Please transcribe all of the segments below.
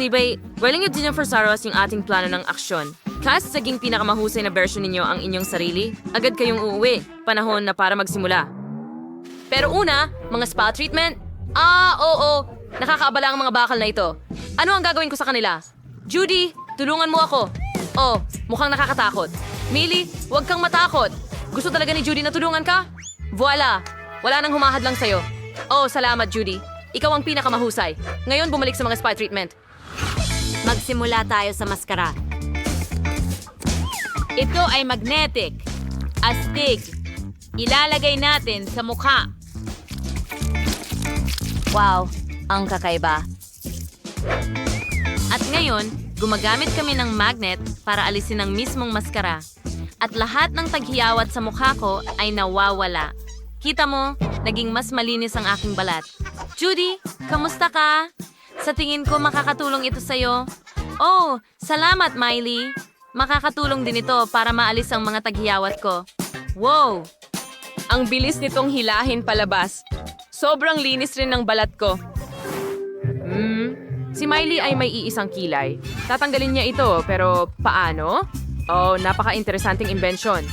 Sibay, willing yung Jennifer Saros yung ating plano ng aksyon. Kas saging pinakamahusay na version ninyo ang inyong sarili, agad kayong uuwi. Panahon na para magsimula. Pero una, mga spa treatment? Ah, oo. Nakakaabala ang mga bakal na ito. Ano ang gagawin ko sa kanila? Judy, tulungan mo ako. Oh, mukhang nakakatakot. Millie, huwag kang matakot. Gusto talaga ni Judy na tulungan ka? Voila! Wala nang humahad lang sa'yo. Oh, salamat, Judy. Ikaw ang pinakamahusay. Ngayon, bumalik sa mga spa treatment. Magsimula tayo sa maskara. Ito ay magnetic. Astig. Ilalagay natin sa mukha. Wow, ang kakaiba. At ngayon, gumagamit kami ng magnet para alisin ang mismong maskara. At lahat ng taghiyawat sa mukha ko ay nawawala. Kita mo, naging mas malinis ang aking balat. Judy, kamusta ka? Sa tingin ko makakatulong ito sa'yo. Oh, salamat Miley. Makakatulong din ito para maalis ang mga taghiyawat ko. Wow! Ang bilis nitong hilahin palabas. Sobrang linis rin ng balat ko. Hmm, si Miley ay may iisang kilay. Tatanggalin niya ito, pero paano? Oh, napaka-interesanting invention.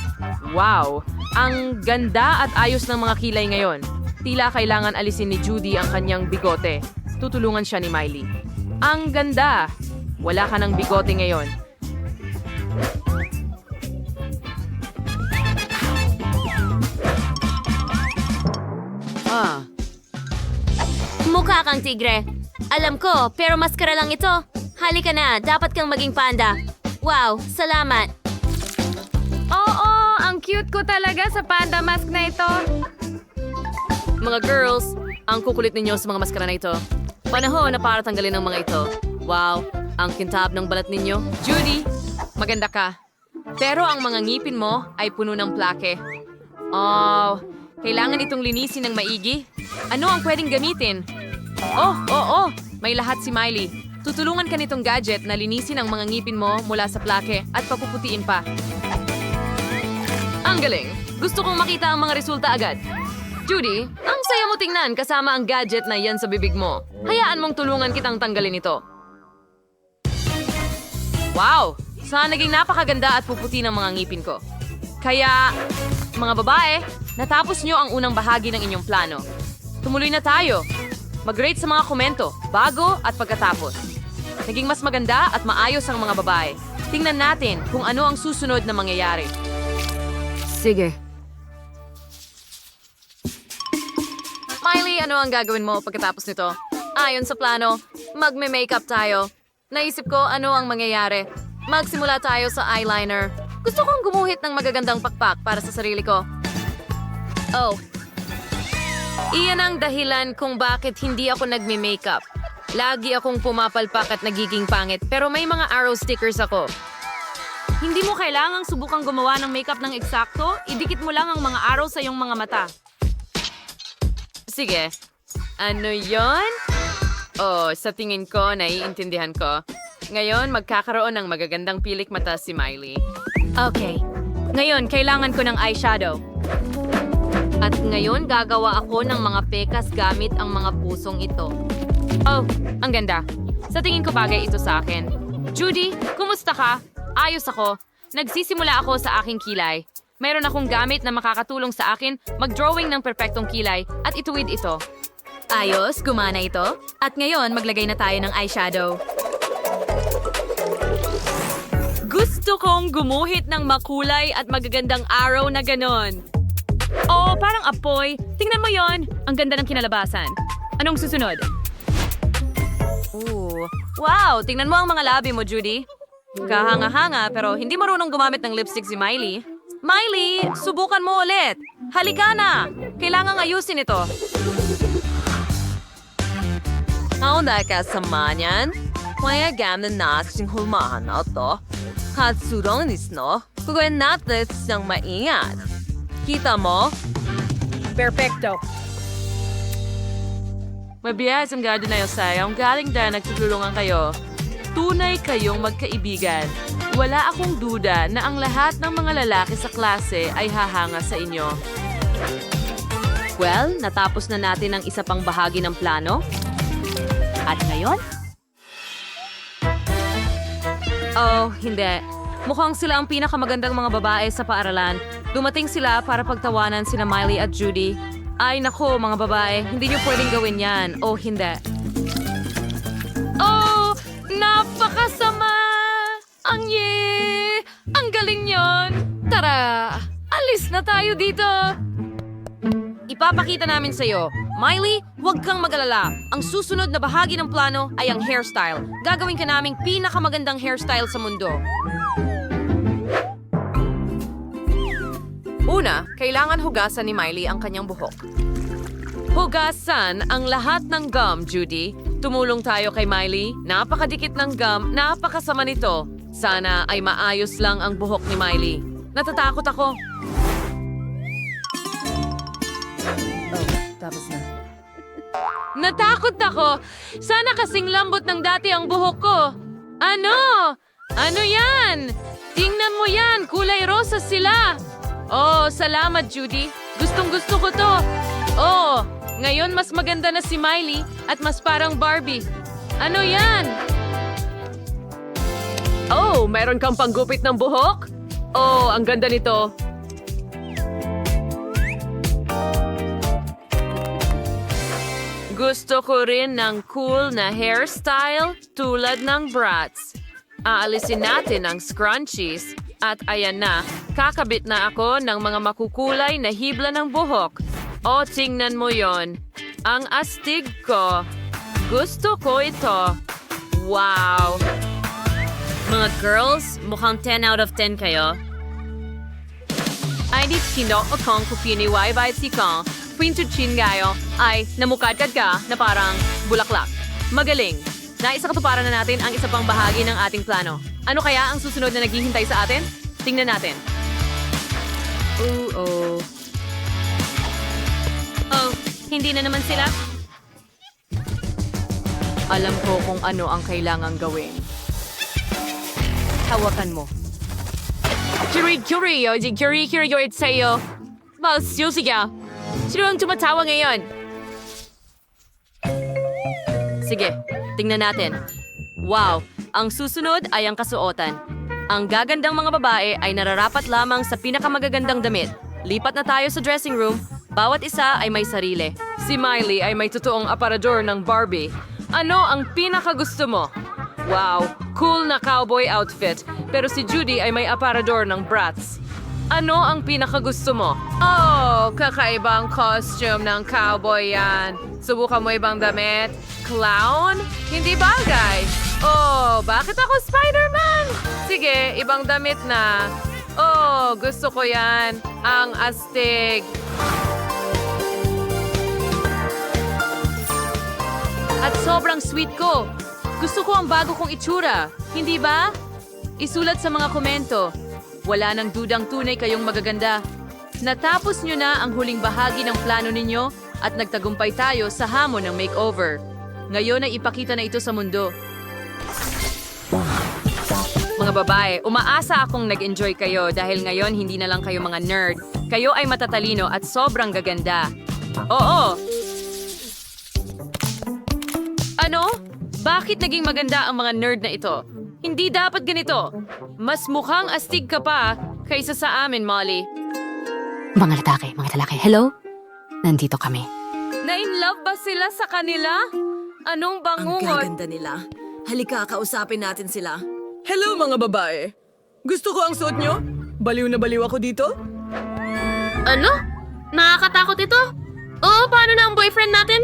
Wow! Ang ganda at ayos ng mga kilay ngayon. Tila kailangan alisin ni Judy ang kanyang bigote. Tutulungan siya ni Miley. Ang ganda! Wala ka ng bigote ngayon. Ah, Mukha kang tigre. Alam ko, pero maskara lang ito. Halika na, dapat kang maging panda. Wow, salamat. Oo, ang cute ko talaga sa panda mask na ito. Mga girls, ang kukulit ninyo sa mga maskara na ito. Panahon na para tanggalin ang mga ito. Wow, ang kintab ng balat ninyo. Judy, maganda ka. Pero ang mga ngipin mo ay puno ng plake. Oh, kailangan itong linisin ng maigi. Ano ang pwedeng gamitin? Oh, oo, oh, may lahat si Miley. Tutulungan ka nitong gadget na linisin ang mga ngipin mo mula sa plake at papuputiin pa. Ang galing! Gusto kong makita ang mga resulta agad. Judy, ang saya mo tingnan kasama ang gadget na yan sa bibig mo. Hayaan mong tulungan kitang tanggalin ito. Wow! Sana naging napakaganda at puputi ng mga ngipin ko. Kaya, mga babae, natapos nyo ang unang bahagi ng inyong plano. Tumuloy na tayo. Mag-rate sa mga komento, bago at pagkatapos. Naging mas maganda at maayos ang mga babae. Tingnan natin kung ano ang susunod na mangyayari. Sige. Miley, ano ang gagawin mo pagkatapos nito? Ayon sa plano, magme-makeup tayo. Naisip ko ano ang mangyayari. Magsimula tayo sa eyeliner. Gusto kong gumuhit ng magagandang pakpak para sa sarili ko. Oh. Iyan ang dahilan kung bakit hindi ako nagme-makeup. Lagi akong pumapalpak at nagiging pangit pero may mga arrow stickers ako. Hindi mo kailangang subukang gumawa ng makeup ng eksakto, idikit mo lang ang mga araw sa iyong mga mata. Sige. Ano yon? Oh, sa tingin ko, naiintindihan ko. Ngayon, magkakaroon ng magagandang pilik mata si Miley. Okay. Ngayon, kailangan ko ng eyeshadow. At ngayon, gagawa ako ng mga pekas gamit ang mga pusong ito. Oh, ang ganda. Sa tingin ko bagay ito sa akin. Judy, kumusta ka? Ayos ako. Nagsisimula ako sa aking kilay. Meron akong gamit na makakatulong sa akin mag-drawing ng perpektong kilay at ituwid ito. Ayos, gumana ito. At ngayon, maglagay na tayo ng eyeshadow. Gusto kong gumuhit ng makulay at magagandang araw na ganon. Oh, parang apoy. Tingnan mo yon. Ang ganda ng kinalabasan. Anong susunod? Ooh. Wow, tingnan mo ang mga labi mo, Judy. Kahanga-hanga pero hindi marunong gumamit ng lipstick si Miley. Miley, subukan mo ulit. Halika na. Kailangang ayusin ito. Ako na kasama niyan. Kaya gamit na natin hulmahan na ito. Katsurong nisno, kukuhin natin ng maingat. Kita mo? Perfecto. Mabiyas ang garden na yun sa'yo. Ang galing dyan, nagtutulungan kayo. Tunay kayong magkaibigan. Wala akong duda na ang lahat ng mga lalaki sa klase ay hahanga sa inyo. Well, natapos na natin ang isa pang bahagi ng plano. At ngayon, Oh, hindi. Mukhang sila ang pinakamagandang mga babae sa paaralan. Dumating sila para pagtawanan sina Miley at Judy. Ay nako, mga babae, hindi niyo pwedeng gawin yan. Oh, hindi. Ang ye! Ang galing yon! Tara, alis na tayo dito! Ipapakita namin sa'yo. Miley, huwag kang mag-alala. Ang susunod na bahagi ng plano ay ang hairstyle. Gagawin ka naming pinakamagandang hairstyle sa mundo. Una, kailangan hugasan ni Miley ang kanyang buhok. Hugasan ang lahat ng gum, Judy. Tumulong tayo kay Miley. Napakadikit ng gum, napakasama nito. Sana ay maayos lang ang buhok ni Miley. Natatakot ako. Tapos na. Natakot ako! Sana kasing lambot ng dati ang buhok ko. Ano? Ano yan? Tingnan mo yan! Kulay rosas sila! Oh, salamat, Judy. Gustong gusto ko to. Oh, ngayon mas maganda na si Miley at mas parang Barbie. Ano yan? Oh, meron kang panggupit ng buhok? Oh, ang ganda nito. Gusto ko rin ng cool na hairstyle tulad ng brats. Aalisin natin ang scrunchies at ayan na, kakabit na ako ng mga makukulay na hibla ng buhok. O tingnan mo yon, ang astig ko. Gusto ko ito. Wow! Mga girls, mukhang 10 out of 10 kayo. Ay di kinok akong kupiniway by si Kong. Pinto chin gayo ay namukadkad ka na parang bulaklak. Magaling. Naisa katuparan na natin ang isa pang bahagi ng ating plano. Ano kaya ang susunod na naghihintay sa atin? Tingnan natin. Oo. Oh, hindi na naman sila? Alam ko kung ano ang kailangang gawin. Hawakan mo. Kiri kiri yo, di kiri yo it sa'yo. Mas siya. Sino ang tumatawa ngayon? Sige, tingnan natin. Wow, ang susunod ay ang kasuotan. Ang gagandang mga babae ay nararapat lamang sa pinakamagagandang damit. Lipat na tayo sa dressing room. Bawat isa ay may sarili. Si Miley ay may totoong aparador ng Barbie. Ano ang pinakagusto mo? Wow, cool na cowboy outfit. Pero si Judy ay may aparador ng Bratz. Ano ang pinakagusto mo? Oh, kakaibang costume ng cowboy yan. Subukan mo ibang damit? Clown? Hindi bagay. Oh, bakit ako Spider-Man? Sige, ibang damit na. Oh, gusto ko yan. Ang astig. At sobrang sweet ko. Gusto ko ang bago kong itsura. Hindi ba? Isulat sa mga komento. Wala nang dudang tunay kayong magaganda. Natapos nyo na ang huling bahagi ng plano ninyo at nagtagumpay tayo sa hamon ng makeover. Ngayon ay ipakita na ito sa mundo. Mga babae, umaasa akong nag-enjoy kayo dahil ngayon hindi na lang kayo mga nerd. Kayo ay matatalino at sobrang gaganda. Oo! Ano? Bakit naging maganda ang mga nerd na ito? Hindi dapat ganito. Mas mukhang astig ka pa kaysa sa amin, Molly. Mga lalaki, mga lalaki, hello? Nandito kami. Na-in-love ba sila sa kanila? Anong Ang bangungot? gaganda nila. Halika, kausapin natin sila. Hello mga babae! Gusto ko ang suot nyo? Baliw na baliw ako dito? Ano? Nakakatakot ito? Oo, paano na ang boyfriend natin?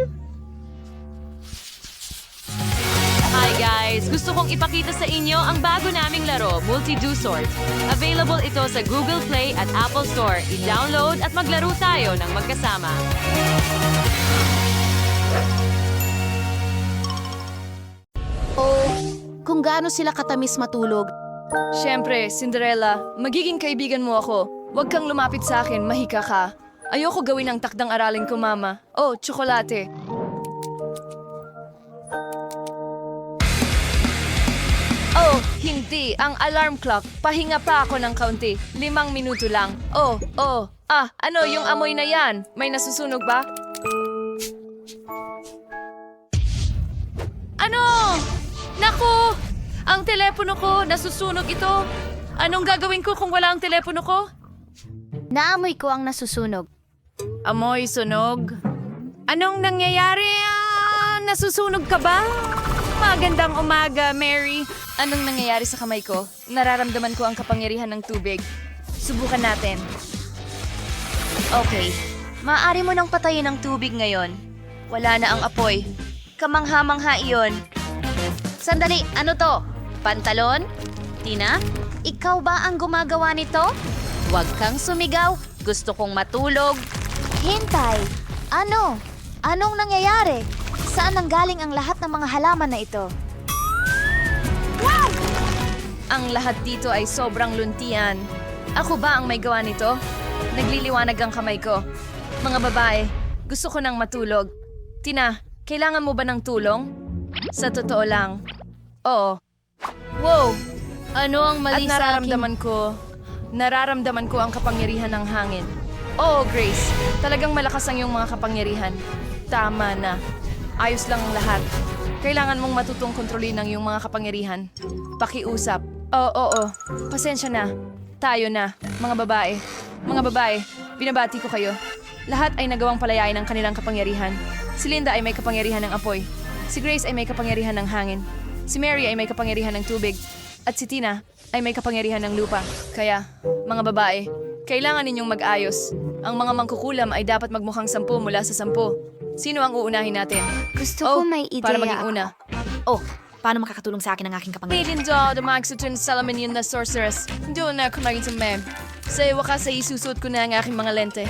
Guys! Gusto kong ipakita sa inyo ang bago naming laro, Multi-Do Sort. Available ito sa Google Play at Apple Store. I-download at maglaro tayo ng magkasama. kung gaano sila katamis matulog. Siyempre, Cinderella, magiging kaibigan mo ako. Huwag kang lumapit sa akin, mahika ka. Ayoko gawin ang takdang aralin ko, Mama. Oh, tsokolate. Hindi. Ang alarm clock. Pahinga pa ako ng kaunti. Limang minuto lang. Oh, oh. Ah, ano yung amoy na yan? May nasusunog ba? Ano? Naku! Ang telepono ko, nasusunog ito. Anong gagawin ko kung wala ang telepono ko? Naamoy ko ang nasusunog. Amoy sunog. Anong nangyayari? Ah, nasusunog ka ba? Magandang umaga, Mary. Anong nangyayari sa kamay ko? Nararamdaman ko ang kapangyarihan ng tubig. Subukan natin. Okay. Maaari mo nang patayin ang tubig ngayon. Wala na ang apoy. Kamangha-mangha iyon. Sandali, ano to? Pantalon? Tina? Ikaw ba ang gumagawa nito? Huwag kang sumigaw. Gusto kong matulog. Hintay! Ano? Anong nangyayari? Saan nanggaling ang lahat ng mga halaman na ito? Ang lahat dito ay sobrang luntian. Ako ba ang may gawa nito? Nagliliwanag ang kamay ko. Mga babae, gusto ko nang matulog. Tina, kailangan mo ba ng tulong? Sa totoo lang. Oo. Wow! Ano ang At nararamdaman ko, nararamdaman ko ang kapangyarihan ng hangin. Oo, Grace. Talagang malakas ang iyong mga kapangyarihan. Tama na. Ayos lang ang lahat. Kailangan mong matutong kontrolin ang iyong mga kapangyarihan. Pakiusap. Oo, oo. Pasensya na. Tayo na, mga babae. Mga babae, binabati ko kayo. Lahat ay nagawang palayain ang kanilang kapangyarihan. Si Linda ay may kapangyarihan ng apoy. Si Grace ay may kapangyarihan ng hangin. Si Mary ay may kapangyarihan ng tubig. At si Tina ay may kapangyarihan ng lupa. Kaya, mga babae, kailangan ninyong mag-ayos. Ang mga mangkukulam ay dapat magmukhang sampu mula sa sampu. Sino ang uunahin natin? Gusto Oh, ko may ideya. para maging una. Oh, paano makakatulong sa akin ang aking kapangyarihan? Piliin daw the magsutun Salaman yun na sorceress. Doon na kumain sa mem. Sa wakas ay isusuot ko na ang aking mga lente.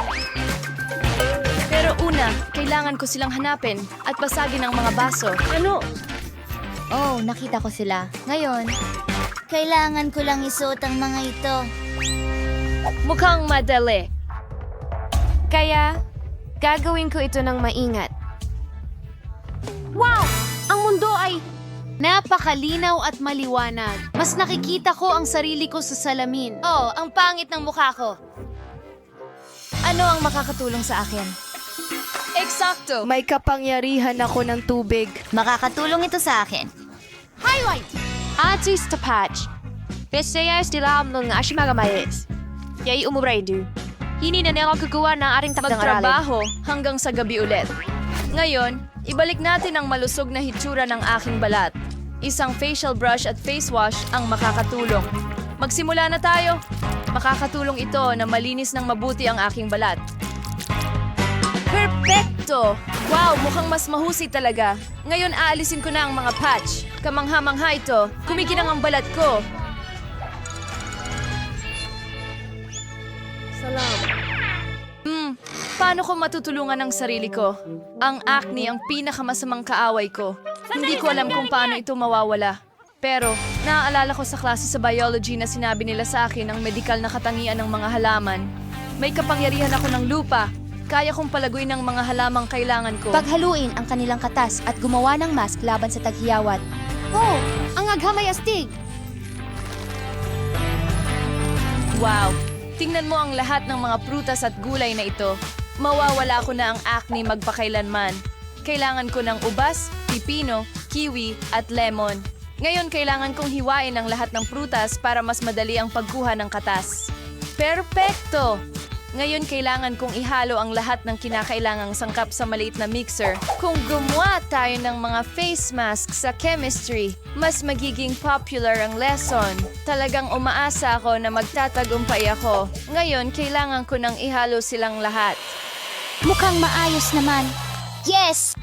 Pero una, kailangan ko silang hanapin at basagin ang mga baso. Oh, nakita ko sila. Ngayon, kailangan ko lang isuot ang mga ito. Mukhang madali. Kaya, gagawin ko ito ng maingat. Wow! Ang mundo ay... Napakalinaw at maliwanag. Mas nakikita ko ang sarili ko sa salamin. Oh, ang pangit ng mukha ko. Ano ang makakatulong sa akin? Eksakto! May kapangyarihan ako ng tubig. Makakatulong ito sa akin. Highlight! Atis tapach. Besayas dilam ng ating mga mayes. Yay umubraydu. Hindi na nila kukuha ng ating takdang. Magtrabaho hanggang sa gabi ulit. Ngayon, ibalik natin ang malusog na hitsura ng aking balat. Isang facial brush at face wash ang makakatulong. Magsimula na tayo. Makakatulong ito na malinis ng mabuti ang aking balat. Perfecto! Wow, mukhang mas mahusay talaga. Ngayon aalisin ko na ang mga patch. Kamangha-mangha ito. Kumikinang ang balat ko. Hmm, paano ko matutulungan ang sarili ko? Ang acne ang pinakamasamang kaaway ko. Hindi ko alam kung paano ito mawawala. Pero, naaalala ko sa klase sa biology na sinabi nila sa akin ang medikal na katangian ng mga halaman. May kapangyarihan ako ng lupa. Kaya kong palaguin ang mga halamang kailangan ko. Paghaluin ang kanilang katas at gumawa ng mask laban sa taghiyawat. Oh, ang aghamay astig! Wow! Tingnan mo ang lahat ng mga prutas at gulay na ito. Mawawala ko na ang acne magpakailanman. Kailangan ko ng ubas, pipino, kiwi, at lemon. Ngayon kailangan kong hiwain ang lahat ng prutas para mas madali ang pagkuha ng katas. Perpekto! Ngayon kailangan kong ihalo ang lahat ng kinakailangang sangkap sa maliit na mixer. Kung gumawa tayo ng mga face mask sa chemistry, mas magiging popular ang lesson. Talagang umaasa ako na magtatagumpay ako. Ngayon, kailangan ko nang ihalo silang lahat. Mukhang maayos naman. Yes!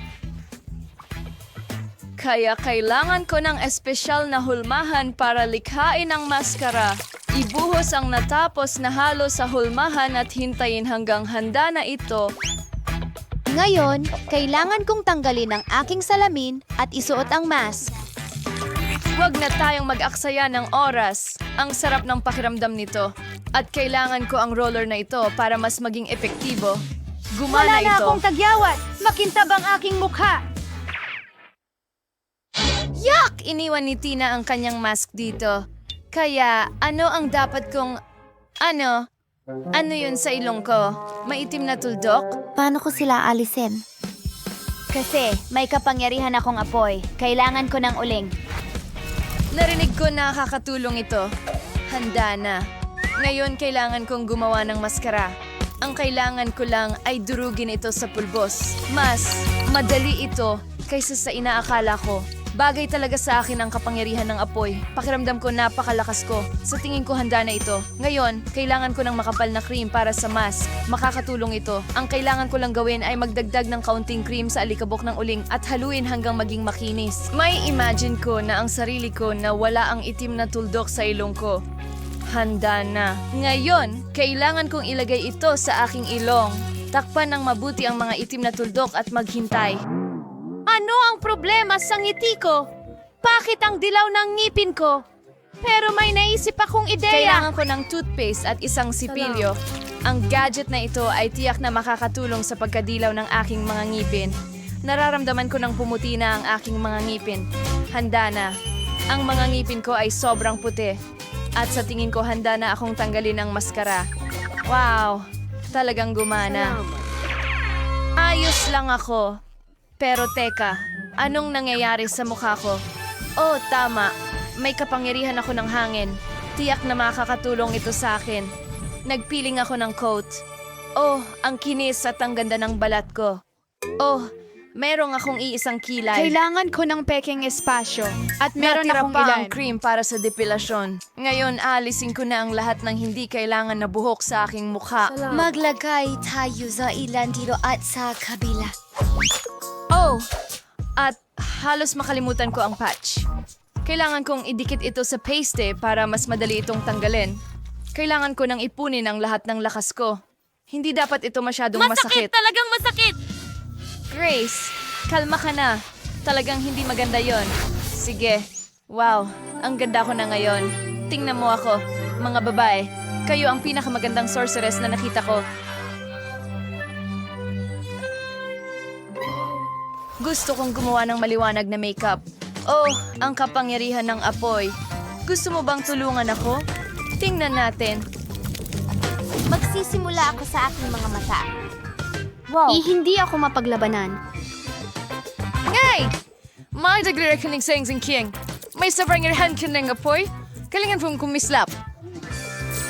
Kaya kailangan ko ng espesyal na hulmahan para likhain ang maskara. Ibuhos ang natapos na halo sa hulmahan at hintayin hanggang handa na ito. Ngayon, kailangan kong tanggalin ang aking salamin at isuot ang mask. Huwag na tayong mag-aksaya ng oras. Ang sarap ng pakiramdam nito. At kailangan ko ang roller na ito para mas maging epektibo. Gumana ito. tagyawat! Makintab ang aking mukha! Yak! Iniwan ni Tina ang kanyang mask dito. Kaya, ano ang dapat kong... Ano? Ano yun sa ilong ko? Maitim na tuldok? Paano ko sila alisin? Kasi may kapangyarihan akong apoy. Kailangan ko ng uling. Narinig ko na kakatulong ito. Handa na. Ngayon kailangan kong gumawa ng maskara. Ang kailangan ko lang ay durugin ito sa pulbos. Mas madali ito kaysa sa inaakala ko. Bagay talaga sa akin ang kapangyarihan ng apoy. Pakiramdam ko napakalakas ko. Sa tingin ko handa na ito. Ngayon, kailangan ko ng makapal na cream para sa mask. Makakatulong ito. Ang kailangan ko lang gawin ay magdagdag ng kaunting cream sa alikabok ng uling at haluin hanggang maging makinis. May imagine ko na ang sarili ko na wala ang itim na tuldok sa ilong ko. Handa na. Ngayon, kailangan kong ilagay ito sa aking ilong. Takpan ng mabuti ang mga itim na tuldok at maghintay. Ano ang problema sa ngiti ko? Bakit ang dilaw ng ngipin ko? Pero may naisip akong ideya. Kailangan ko ng toothpaste at isang sipilyo. Ang gadget na ito ay tiyak na makakatulong sa pagkadilaw ng aking mga ngipin. Nararamdaman ko ng pumuti na ang aking mga ngipin. Handa na. Ang mga ngipin ko ay sobrang puti. At sa tingin ko handa na akong tanggalin ang maskara. Wow! Talagang gumana. Ayos lang ako. Pero teka, anong nangyayari sa mukha ko? Oh, tama. May kapangyarihan ako ng hangin. Tiyak na makakatulong ito sa akin. Nagpiling ako ng coat. Oh, ang kinis at ang ganda ng balat ko. Oh, merong akong iisang kilay. Kailangan ko ng peking espasyo. At meron Natira akong pa ilan. ang cream para sa depilasyon. Ngayon, alisin ko na ang lahat ng hindi kailangan na buhok sa aking mukha. Maglagay tayo sa ilan dito at sa kabila. Oh! At halos makalimutan ko ang patch. Kailangan kong idikit ito sa paste para mas madali itong tanggalin. Kailangan ko nang ipunin ang lahat ng lakas ko. Hindi dapat ito masyadong masakit. Talagang masakit! Grace, kalma ka na. Talagang hindi maganda yon. Sige. Wow, ang ganda ko na ngayon. Tingnan mo ako, mga babae. Kayo ang pinakamagandang sorceress na nakita ko. Gusto kong gumawa ng maliwanag na makeup. Oh, ang kapangyarihan ng apoy. Gusto mo bang tulungan ako? Tingnan natin. Magsisimula ako sa aking mga mata. Eh, hindi ako mapaglabanan. Ngay! May degree ka ng sayang king. May sobrang irahan ka ng apoy. Kalingan pong kumislap.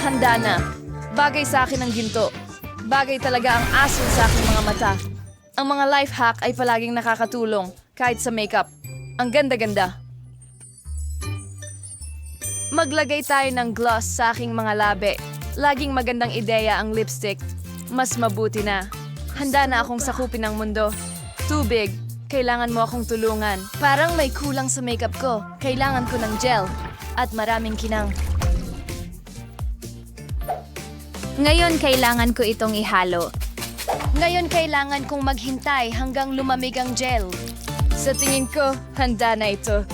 Handa na. Bagay sa akin ang ginto. Bagay talaga ang asul sa aking mga mata. Ang mga life hack ay palaging nakakatulong, kahit sa makeup. Ang ganda-ganda. Maglagay tayo ng gloss sa aking mga labi. Laging magandang ideya ang lipstick. Mas mabuti na. Handa na akong sakupin ang mundo. Tubig. Kailangan mo akong tulungan. Parang may kulang sa makeup ko. Kailangan ko ng gel. At maraming kinang. Ngayon, kailangan ko itong ihalo. Ngayon kailangan kong maghintay hanggang lumamig ang gel. Sa tingin ko, handa na ito.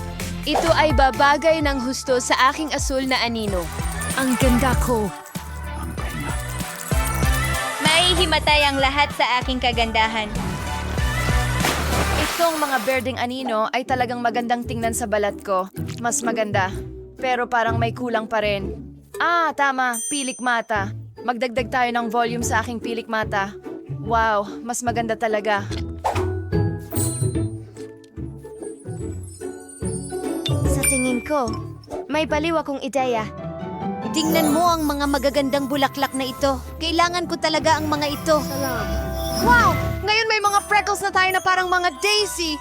Ito ay babagay ng husto sa aking asul na anino. Ang ganda ko. Maihimatay ang lahat sa aking kagandahan. Itong mga berdeng anino ay talagang magandang tingnan sa balat ko. Mas maganda. Pero parang may kulang pa rin. Ah, tama. Pilik mata. Magdagdag tayo ng volume sa aking pilik mata. Wow, mas maganda talaga. Sa tingin ko, may baliw akong ideya. Tingnan mo ang mga magagandang bulaklak na ito. Kailangan ko talaga ang mga ito. Wow! Ngayon may mga freckles na tayo na parang mga daisy.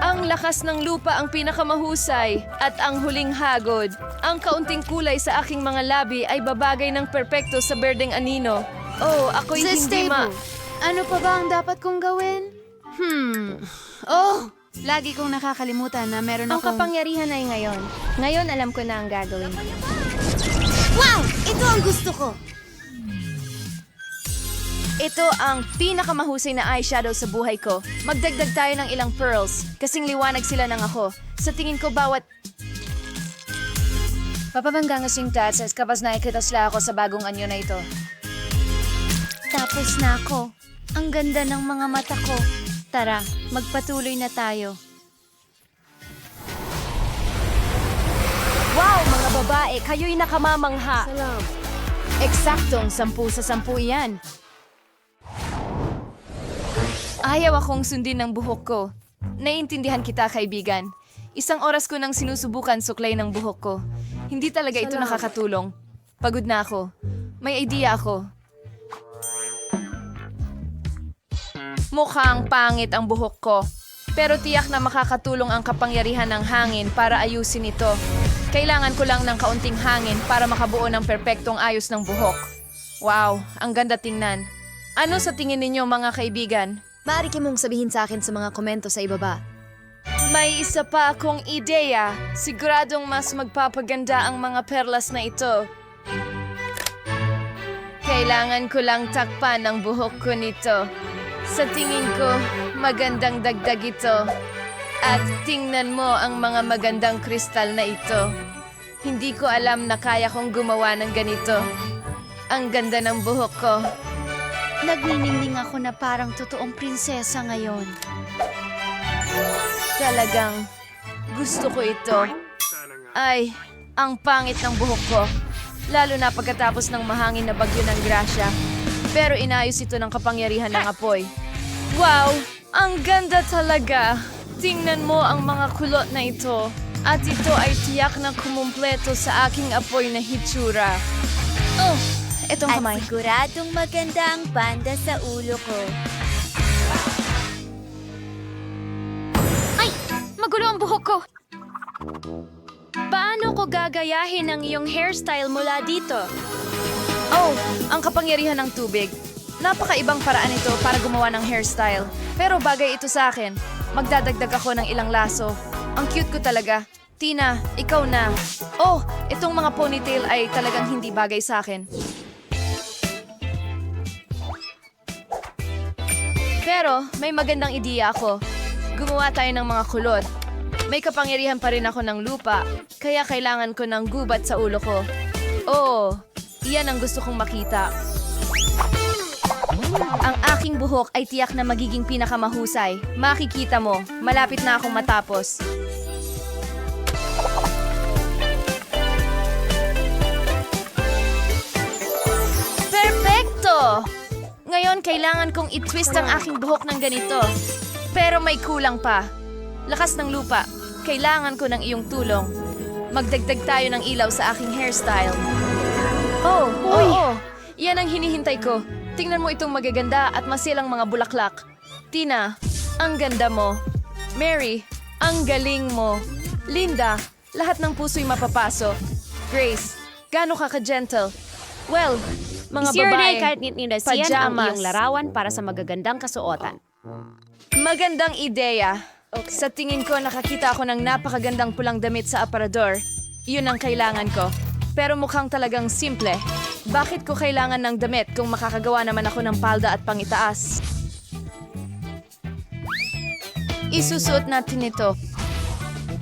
Ang lakas ng lupa ang pinakamahusay at ang huling hagod. Ang kaunting kulay sa aking mga labi ay babagay ng perpekto sa berdeng anino. Oh, ako'y Sa hindi ma... stable. Ano pa ba ang dapat kong gawin? Hmm. Oh! Lagi kong nakakalimutan na meron Ang akong... kapangyarihan ay ngayon. Ngayon alam ko na ang gagawin. Wow! Ito ang gusto ko! Ito ang pinakamahusay na eyeshadow sa buhay ko. Magdagdag tayo ng ilang pearls. Kasing liwanag sila ng ako. Sa tingin ko bawat... Papabangga nga sing tatsas kapag nakikita sila ako sa bagong anyo na ito. Tapos na ako. Ang ganda ng mga mata ko. Tara, magpatuloy na tayo. Wow, mga babae, kayo'y nakamamangha. Salam. Eksaktong sampu sa sampu iyan. Ayaw akong sundin ng buhok ko. Naiintindihan kita, kaibigan. Isang oras ko nang sinusubukan suklay ng buhok ko. Hindi talaga ito nakakatulong. Pagod na ako. May idea ako. Mukhang pangit ang buhok ko. Pero tiyak na makakatulong ang kapangyarihan ng hangin para ayusin ito. Kailangan ko lang ng kaunting hangin para makabuo ng perpektong ayos ng buhok. Wow, ang ganda tingnan. Ano sa tingin ninyo mga kaibigan? Maaari ki mong sabihin sa akin sa mga komento sa ibaba. May isa pa akong ideya. Siguradong mas magpapaganda ang mga perlas na ito. Kailangan ko lang takpan ang buhok ko nito. Sa tingin ko, magandang dagdag ito. At tingnan mo ang mga magandang kristal na ito. Hindi ko alam na kaya kong gumawa ng ganito. Ang ganda ng buhok ko. Nagniningning ako na parang totoong prinsesa ngayon. Talagang gusto ko ito. Ay, ang pangit ng buhok ko. Lalo na pagkatapos ng mahangin na bagyo ng grasya. Pero inayos ito ng kapangyarihan ng apoy. Wow! Ang ganda talaga! Tingnan mo ang mga kulot na ito. At ito ay tiyak na kumumpleto sa aking apoy na hitsura. Oh, etong kamay. siguradong maganda ang banda sa ulo ko. Magulo ang buhok ko! Paano ko gagayahin ang iyong hairstyle mula dito? Oh, ang kapangyarihan ng tubig. Napakaibang paraan ito para gumawa ng hairstyle. Pero bagay ito sa akin. Magdadagdag ako ng ilang laso. Ang cute ko talaga. Tina, ikaw na. Oh, itong mga ponytail ay talagang hindi bagay sa akin. Pero may magandang ideya ako. Gumawa tayo ng mga kulot. May kapangyarihan pa rin ako ng lupa, kaya kailangan ko ng gubat sa ulo ko. Oo, iyan ang gusto kong makita. Ang aking buhok ay tiyak na magiging pinakamahusay. Makikita mo, malapit na akong matapos. Perfecto! Ngayon, kailangan kong i-twist ang aking buhok ng ganito. Pero may kulang pa. Lakas ng lupa. Kailangan ko ng iyong tulong. Magdagdag tayo ng ilaw sa aking hairstyle. Oh, oo. Yan ang hinihintay ko. Tingnan mo itong magaganda at masilang mga bulaklak. Tina, ang ganda mo. Mary, ang galing mo. Linda, lahat ng puso'y mapapasok. Grace, gaano ka ka-gentle? Well, mga Isir babae, na kahit nitnidasiyan ang pajamas. iyong larawan para sa magagandang kasuotan. Magandang ideya. Sa tingin ko, nakakita ako ng napakagandang pulang damit sa aparador. Yun ang kailangan ko. Pero mukhang talagang simple. Bakit ko kailangan ng damit kung makakagawa naman ako ng palda at pangitaas? Isusuot natin ito.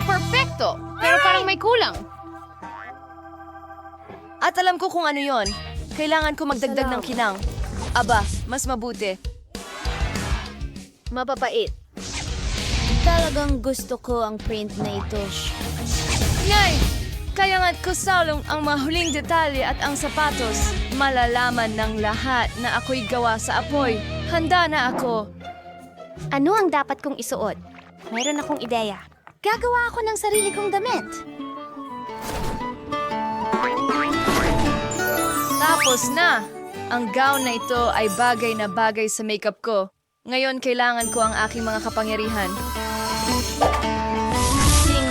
Perfecto! Pero parang may kulang. At alam ko kung ano yon. Kailangan ko magdagdag ng kinang. Aba, mas mabuti. Mapapait. Talagang gusto ko ang print na ito. Ngay! Kaya nga't kusalong ang mahuling detalye at ang sapatos. Malalaman ng lahat na ako'y gawa sa apoy. Handa na ako. Ano ang dapat kong isuot? Mayroon akong ideya. Gagawa ako ng sarili kong damit. Tapos na! Ang gown na ito ay bagay na bagay sa makeup ko. Ngayon, kailangan ko ang aking mga kapangyarihan.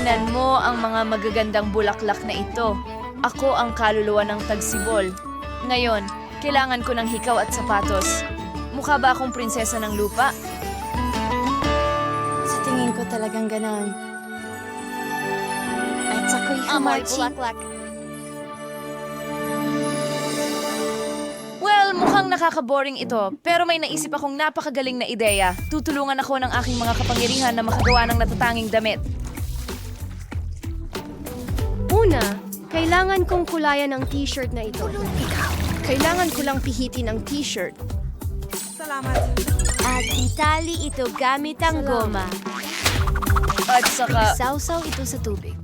Tingnan mo ang mga magagandang bulaklak na ito. Ako ang kaluluwa ng tagsibol. Ngayon, kailangan ko ng hikaw at sapatos. Mukha ba akong prinsesa ng lupa? Sa tingin ko talagang ganon. At ako'y Amoy humarchi. bulaklak. Well, mukhang nakaka-boring ito, pero may naisip akong napakagaling na ideya. Tutulungan ako ng aking mga kapangyarihan na makagawa ng natatanging damit. Una, kailangan kong kulayan ang t-shirt na ito. Kailangan ko lang pihitin ang t-shirt. At itali ito gamit ang goma. At saka, Sausaw ito sa tubig.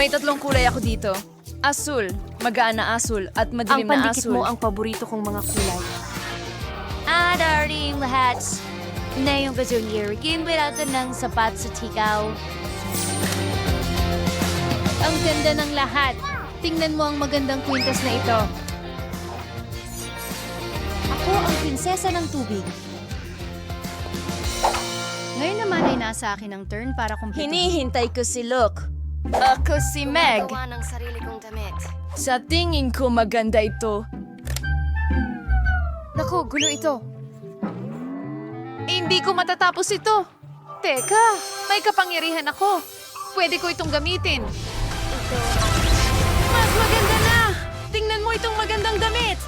may tatlong kulay ako dito. Asul, magaan na asul, at Ang madilim na pandikit asul. mo ang paborito kong mga kulay. Darling lahat. na yung gazonier. Ginwala ka ng sapat sa tikaw. Ang ganda ng lahat. Tingnan mo ang magandang kwintas na ito. Ako ang prinsesa ng tubig. Ngayon naman ay nasa akin ang turn para kumpleto. Hinihintay ko si Luke. Ako si Meg. ng sarili kong damit. Sa tingin ko maganda ito. Naku, gulo ito. Hindi ko matatapos ito. Teka, may kapangyarihan ako. Pwede ko itong gamitin. Mas maganda na! Tingnan mo itong magandang damit!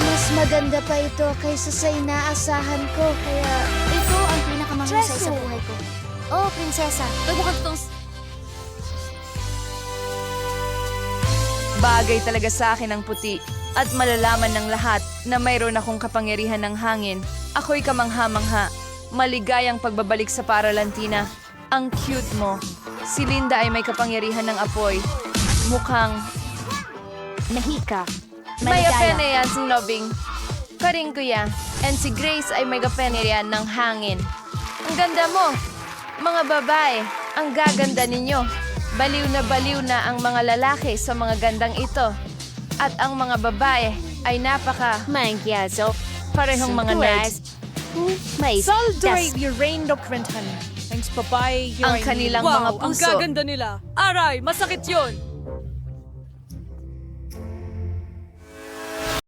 Mas maganda pa ito kaysa sa inaasahan ko. Kaya ito ang pinakamahusay sa buhay ko. Oh, prinsesa. Nagbukas itong Bagay talaga sa akin ang puti at malalaman ng lahat na mayroon akong kapangyarihan ng hangin. Ako'y kamangha-mangha. Maligayang pagbabalik sa Paralantina. Ang cute mo. Si Linda ay may kapangyarihan ng apoy. Mukhang nahika. may kapangyarihan ng nobing. Karing kuya. And si Grace ay may kapangyarihan ng hangin. Ang ganda mo. Mga babae, ang gaganda ninyo. Baliw na baliw na ang mga lalaki sa mga gandang ito. At ang mga babae ay napaka Mangyazo. parehong mga nerds. May Saldoy, your rain documentan. Thanks, bye-bye. Ang kanilang mga Wow, ang puso. gaganda nila. Aray, masakit yon.